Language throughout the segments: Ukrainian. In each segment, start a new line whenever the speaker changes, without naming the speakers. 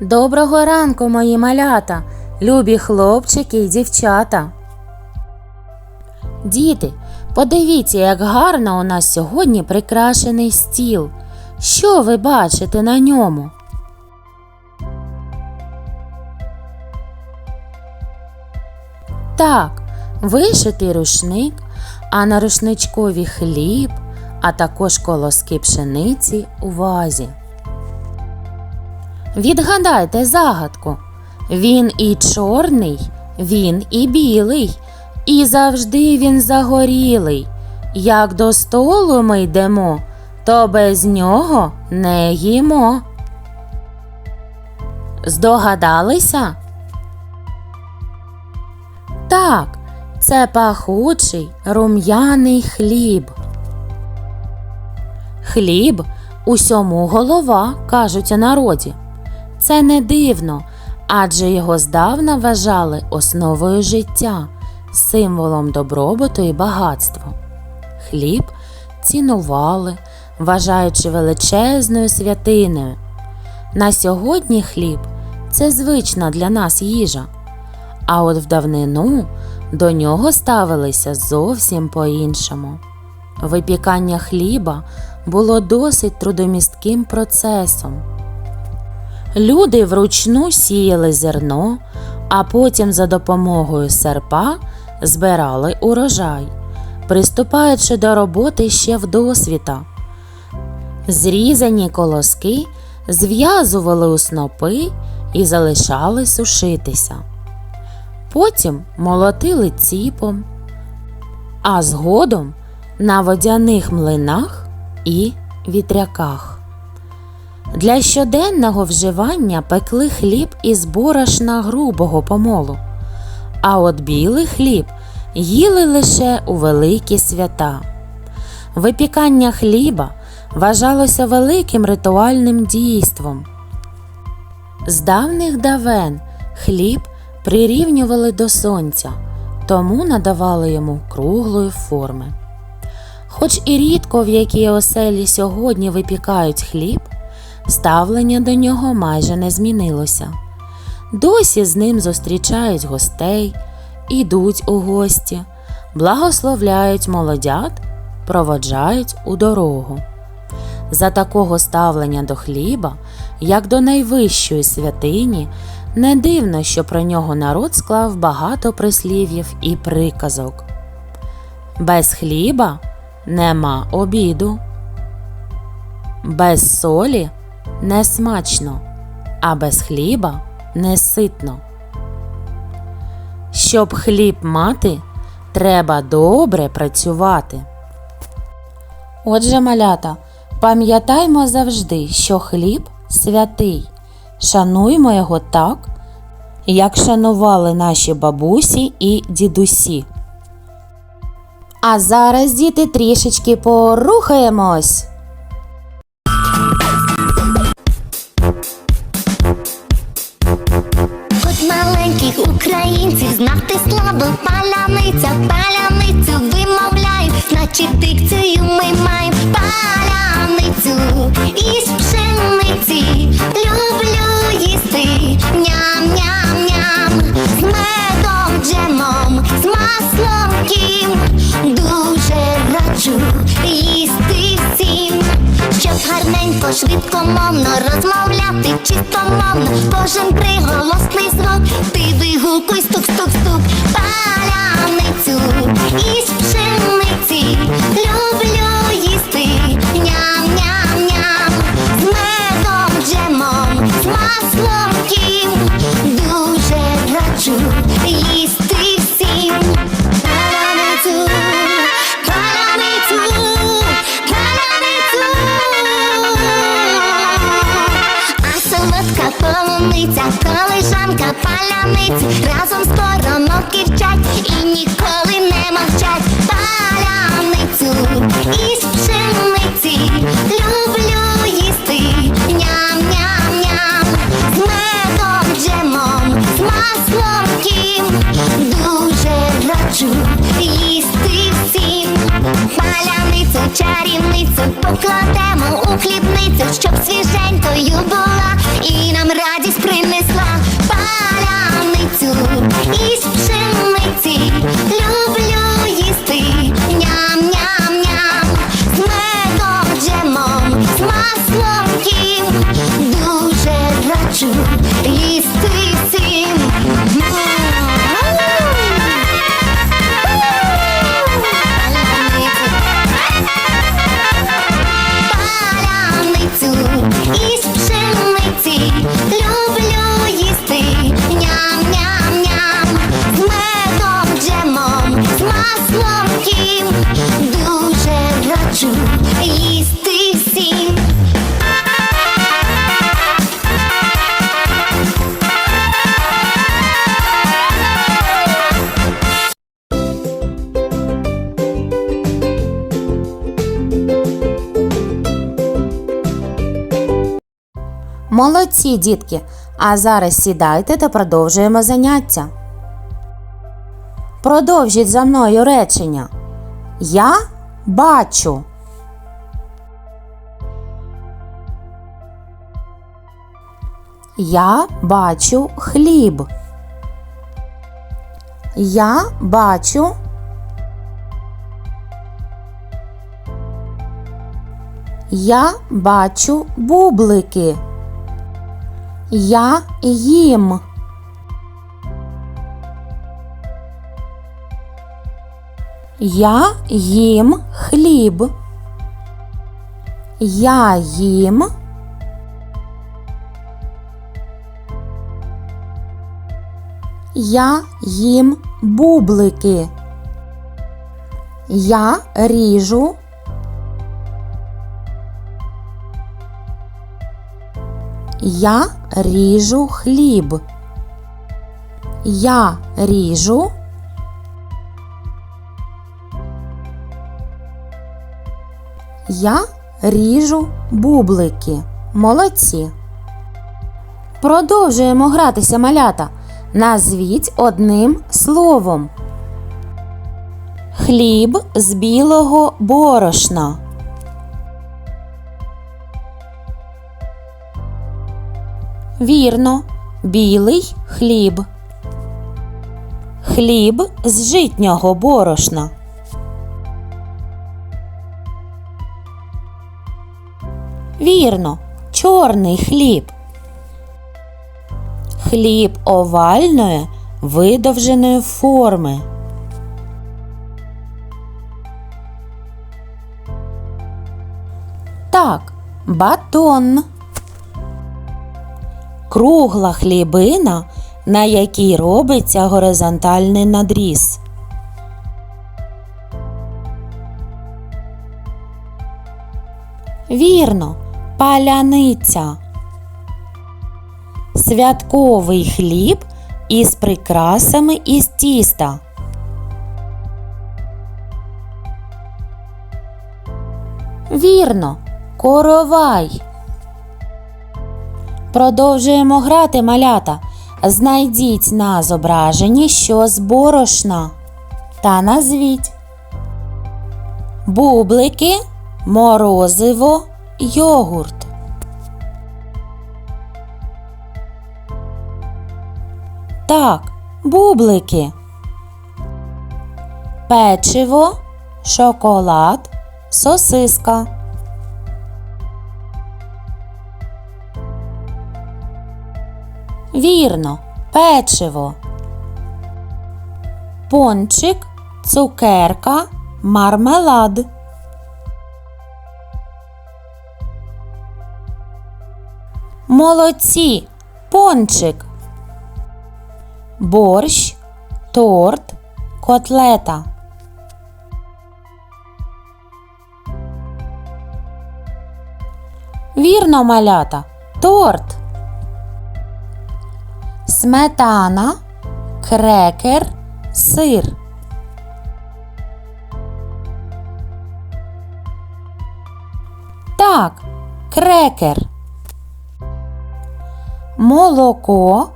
Доброго ранку, мої малята, любі хлопчики й дівчата. Діти, подивіться, як гарно у нас сьогодні прикрашений стіл. Що ви бачите на ньому? Так, вишитий рушник, а на рушничкові хліб, а також колоски пшениці у вазі. Відгадайте загадку. Він і чорний, він і білий, і завжди він загорілий. Як до столу ми йдемо, то без нього не їмо. Здогадалися? Так, це пахучий рум'яний хліб. Хліб усьому голова, кажуть у народі. Це не дивно, адже його здавна вважали основою життя, символом добробуту і багатства. Хліб цінували, вважаючи величезною святиною. На сьогодні хліб це звична для нас їжа, а от в давнину до нього ставилися зовсім по-іншому. Випікання хліба було досить трудомістким процесом. Люди вручну сіяли зерно, а потім за допомогою серпа збирали урожай, приступаючи до роботи ще вдосвіта. Зрізані колоски зв'язували у снопи і залишали сушитися. Потім молотили ціпом, а згодом на водяних млинах і вітряках. Для щоденного вживання пекли хліб із борошна грубого помолу, а от білий хліб їли лише у великі свята. Випікання хліба вважалося великим ритуальним дійством. З давних давен хліб прирівнювали до сонця, тому надавали йому круглої форми. Хоч і рідко в якій оселі сьогодні випікають хліб, ставлення до нього майже не змінилося. Досі з ним зустрічають гостей, ідуть у гості, благословляють молодят, проводжають у дорогу. За такого ставлення до хліба, як до найвищої святині, не дивно, що про нього народ склав багато прислів'їв і приказок. Без хліба нема обіду. Без солі не смачно, а без хліба не ситно. Щоб хліб мати, треба добре працювати. Отже, малята, пам'ятаймо завжди, що хліб святий. Шануймо його так, як шанували наші бабусі і дідусі. А зараз, діти, трішечки порухаємось.
Маленьких українців. Знати слабо паляниця, паляницю вимовляють, значить дикцію ми маємо. Паляницю розмовляти кожен приголосний звук, ти вигукуй стук-стук-стук, паляницю колишанка паляниць разом сторонок і вчать і ніколи
Молодці, дітки! А зараз сідайте та продовжуємо заняття. Продовжіть за мною речення. Я бачу. Я бачу хліб. Я бачу. Я бачу бублики. Я їм. Я їм хліб. Я їм. Я їм бублики. Я ріжу. Я ріжу хліб. Я ріжу. Я ріжу бублики. Молодці. Продовжуємо гратися малята. Назвіть одним словом. Хліб з білого борошна. Вірно, білий хліб. Хліб з житнього борошна. Вірно, чорний хліб. Хліб овальної видовженої форми. Так, батон. Кругла хлібина, на якій робиться горизонтальний надріз. Вірно, паляниця. Святковий хліб із прикрасами із тіста. Вірно, коровай. Продовжуємо грати малята. Знайдіть на зображенні, що з борошна. Та назвіть. Бублики, морозиво, йогурт. Так, бублики. Печиво, шоколад, сосиска. Вірно, печиво. Пончик, цукерка, мармелад. Молодці, пончик. Борщ, торт, котлета. Вірно, малята, торт. Сметана, крекер, сир. Так, крекер. Молоко,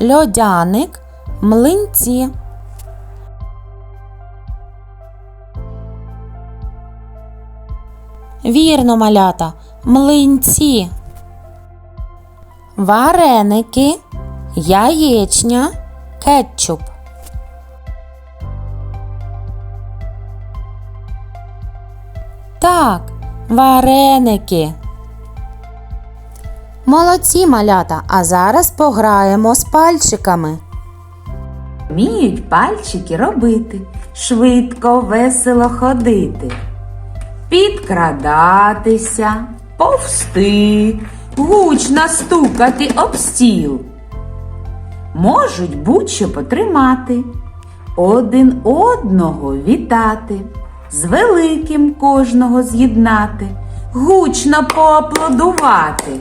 льодяник, млинці. Вірно, малята, млинці. Вареники, яєчня, кетчуп. Так, вареники. Молодці малята, а зараз пограємо з пальчиками.
Вміють пальчики робити, швидко, весело ходити, підкрадатися, повсти, гучно стукати об стіл. Можуть будь-що потримати, один одного вітати, з великим кожного з'єднати, гучно поаплодувати,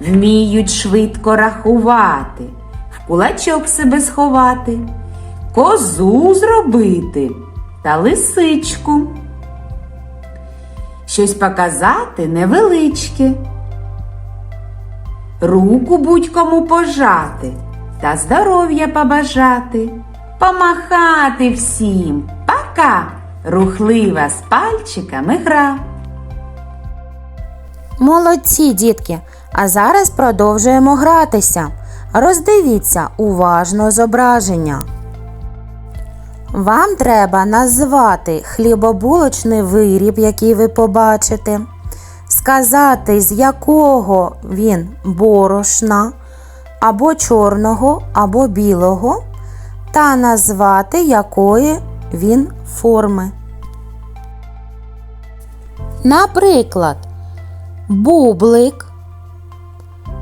вміють швидко рахувати, в кулачок себе сховати, козу зробити та лисичку. Щось показати невеличке. руку будь-кому пожати та здоров'я побажати, помахати всім. Пока! Рухлива з пальчиками гра.
Молодці, дітки! А зараз продовжуємо гратися. Роздивіться уважно зображення. Вам треба назвати хлібобулочний виріб, який ви побачите, сказати, з якого він борошна, або чорного, або білого, та назвати якої він форми. Наприклад, бублик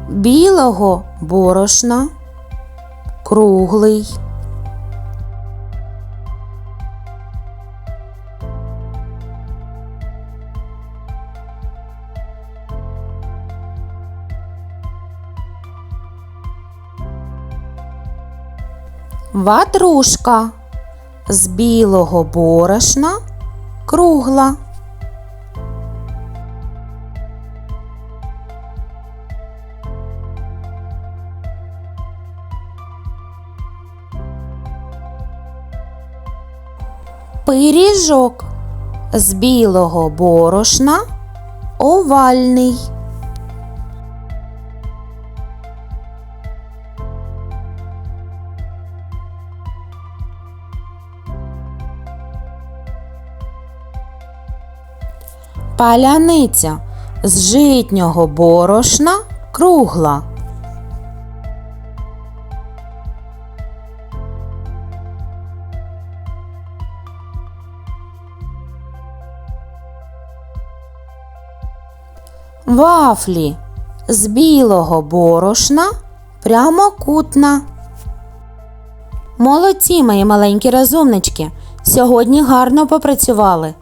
білого борошна, круглий. Ватрушка з білого борошна, кругла. Пиріжок з білого борошна овальний. Паляниця з житнього борошна кругла. Вафлі з білого борошна прямокутна. Молодці, мої маленькі розумнички. Сьогодні гарно попрацювали.